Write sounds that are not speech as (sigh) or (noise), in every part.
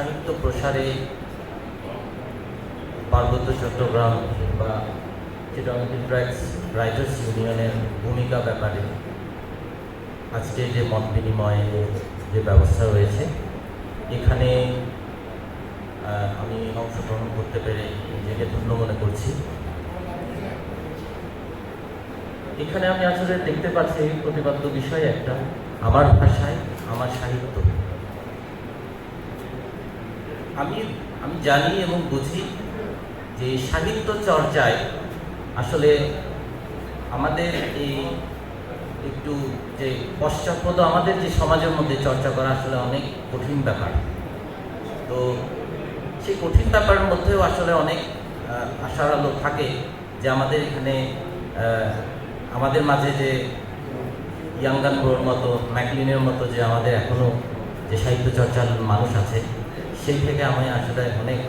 সাহিত্য প্রসারে পার্বত্য চট্টগ্রাম বা চিটং ইন্ট্রাক্টস রাইটার্স ইউনিয়নের ভূমিকা ব্যাপারে আজকে যে মত বিনিময়ের যে ব্যবস্থা রয়েছে, এখানে আমি অংশগ্রহণ করতে পেরে নিজেকে ধন্য মনে করছি। এখানে আমি আসলে দেখতে পাচ্ছি প্রতিপাদ্য বিষয় একটা, আমার ভাষায়, আমার সাহিত্য। আমি আমি জানি এবং বুঝি যে সাহিত্য চর্চায় আসলে আমাদের এই একটু যে পশ্চাৎপদ আমাদের যে সমাজের মধ্যে চর্চা করা আসলে অনেক কঠিন ব্যাপার। তো সেই কঠিন ব্যাপারের মধ্যেও আসলে অনেক আশার আলো থাকে যে আমাদের এখানে আমাদের মাঝে যে ইয়াঙ্গান মতো, ম্যাকলিনের মতো যে আমাদের এখনও যে সাহিত্য চর্চার মানুষ আছে সেই থেকে আমি আসলে অনেক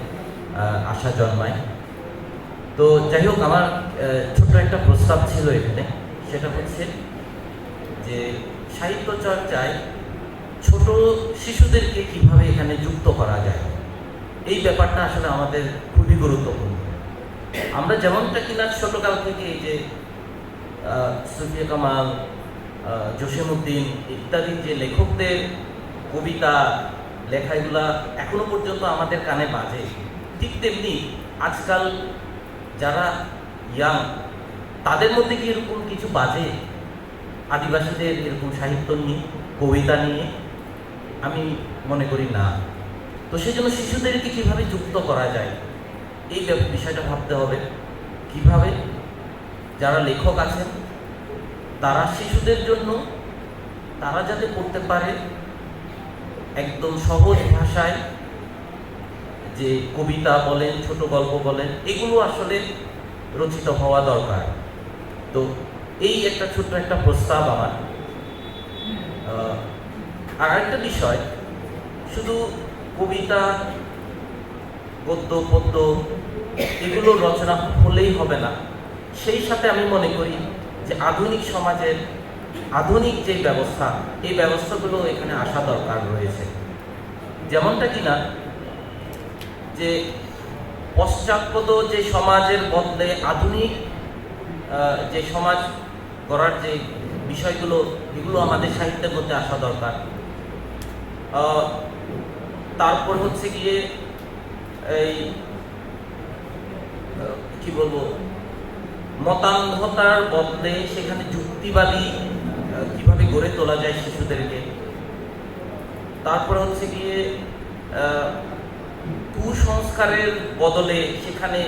আশা জন্মায় তো যাই হোক আমার ছোট্ট একটা প্রস্তাব ছিল এখানে। সেটা হচ্ছে যে সাহিত্য চর্চায় ছোট শিশুদেরকে কীভাবে এখানে যুক্ত করা যায় এই ব্যাপারটা আসলে আমাদের খুবই গুরুত্বপূর্ণ। আমরা যেমনটা কিনা ছোটকাল থেকে এই যে সুফিয়া কামাল আহ, জসিমউদ্দিন ইত্যাদি যে লেখকদের কবিতা লেখাগুলা এখনও পর্যন্ত আমাদের কানে বাজে। ঠিক তেমনি আজকাল যারা ইয়াং তাদের মধ্যে কি এরকম কিছু বাজে? আদিবাসীদের এরকম সাহিত্য নিয়ে, কবিতা নিয়ে? আমি মনে করি না। তো সেই জন্য শিশুদেরকে কীভাবে যুক্ত করা যায়? এই বিষয়টা ভাবতে হবে। কীভাবে যারা লেখক আছেন, তারা শিশুদের জন্য, তারা যাতে পড়তে পারে একদম সহজ ভাষায় যে কবিতা বলেন, ছোট গল্প বলেন, এগুলো আসলে রচিত হওয়া দরকার। তো এই একটা ছোট্ট একটা প্রস্তাব আমার। আর একটা বিষয়, শুধু কবিতা, গদ্য, পদ্য এগুলো রচনা হলেই হবে না। সেই সাথে আমি মনে করি যে আধুনিক সমাজের আধুনিক যে ব্যবস্থা, এই ব্যবস্থাগুলো এখানে আসা দরকার রয়েছে। যেমনটা কিনা, যে পশ্চাৎপদ যে সমাজের বদলে আধুনিক যে সমাজ গড়ার যে বিষয়গুলো, এগুলো আমাদের সাহিত্যের মধ্যে আসা দরকার। তারপর হচ্ছে গিয়ে এই কি বলব, মতান্ধতার বদলে সেখানে যুক্তিবাদী তোলা যায় শিশুদেরকে। তারপর হচ্ছে গিয়ে কুসংস্কারের বদলে সেখানে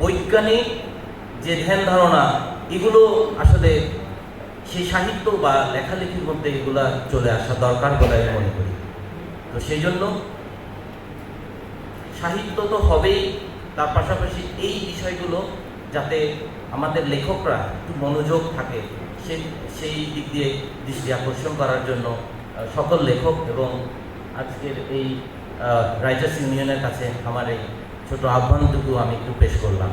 বৈজ্ঞানিক যে ধ্যান ধারণা, এগুলো আসলে সেই সাহিত্য বা লেখালেখির মধ্যে এগুলা চলে আসা দরকার বলে আমি মনে করি। তো সেই জন্য সাহিত্য তো হবেই, তার পাশাপাশি এই বিষয়গুলো যাতে আমাদের লেখকরা একটু মনোযোগ থাকে সে সেই দিক দিয়ে দৃষ্টি আকর্ষণ করার জন্য সকল লেখক এবং আজকের এই রাইটার্স ইউনিয়নের কাছে আমার এই ছোট আহ্বানটুকু আমি একটু পেশ করলাম।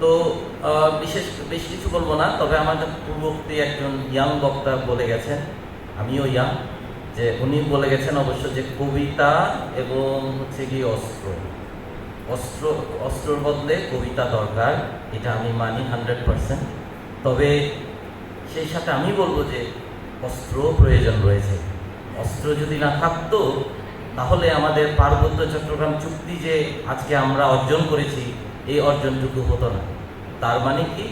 তো বিশেষ, বেশ কিছু বলব না, তবে আমাদের পূর্ববর্তী একজন ইয়াং বক্তা বলে গেছেন, আমিও ইয়াং, যে উনি বলে গেছেন অবশ্য যে কবিতা এবং হচ্ছে কি অস্ত্র। অস্ত্র, অস্ত্রর বদলে কবিতা দরকার, এটা আমি মানি হান্ড্রেড পারসেন্ট। তবে সেই সাথে আমি বলব যে অস্ত্র প্রয়োজন রয়েছে। অস্ত্র যদি না থাকতো, তাহলে আমাদের পার্বত্য চট্টগ্রাম চুক্তি যে আজকে আমরা অর্জন করেছি, এই অর্জনটুকু হতো না। তার মানে কি?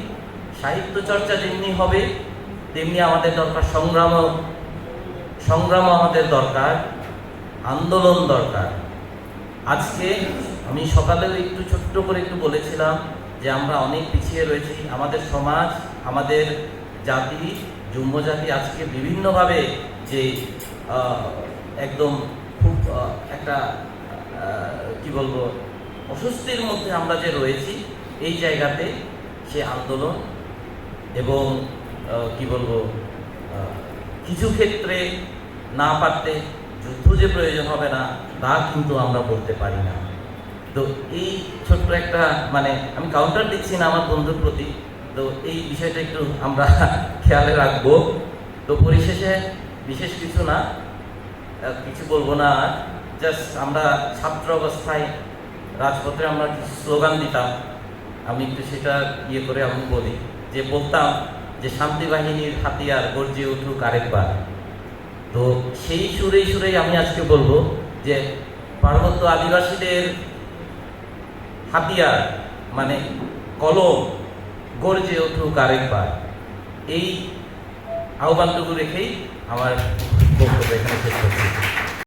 সাহিত্য চর্চা যেমনি হবে, তেমনি আমাদের দরকার সংগ্রাম সংগ্রাম আমাদের দরকার, আন্দোলন দরকার। আজকে আমি সকালেও একটু ছোট্ট করে একটু বলেছিলাম যে আমরা অনেক পিছিয়ে রয়েছি। আমাদের সমাজ, আমাদের জাতি যুম্ম জাতি আজকে বিভিন্নভাবে যে একদম খুব একটা কি বলব, অস্বস্তির মধ্যে আমরা যে রয়েছি, এই জায়গাতে সে আন্দোলন এবং কি বলব কিছু ক্ষেত্রে না পারতে যুদ্ধ যে প্রয়োজন হবে না, তা কিন্তু আমরা বলতে পারি না। তো এই ছোট্ট একটা মানে আমি কাউন্টার দিচ্ছি না আমার বন্ধুর প্রতি, তো এই বিষয়টা একটু আমরা (laughs) খেয়ালে রাখব। তো পরিশেষে বিশেষ কিছু না কিছু বলব না জাস্ট আমরা ছাত্র অবস্থায় রাজপথে আমরা কিছু স্লোগান দিতাম। আমি একটু সেটা ইয়ে করে আমি বলি, যে বলতাম যে শান্তি বাহিনীর হাতিয়ার গর্জে উঠুক আরেকবার। তো সেই সুরেই সুরেই আমি আজকে বলব যে পার্বত্য আদিবাসীদের হাতিয়ার মানে কলম গর্জে উঠুক আরেকবার। এই আহ্বানটুকু রেখেই আমার বক্তব্য এখানে শেষ করছি।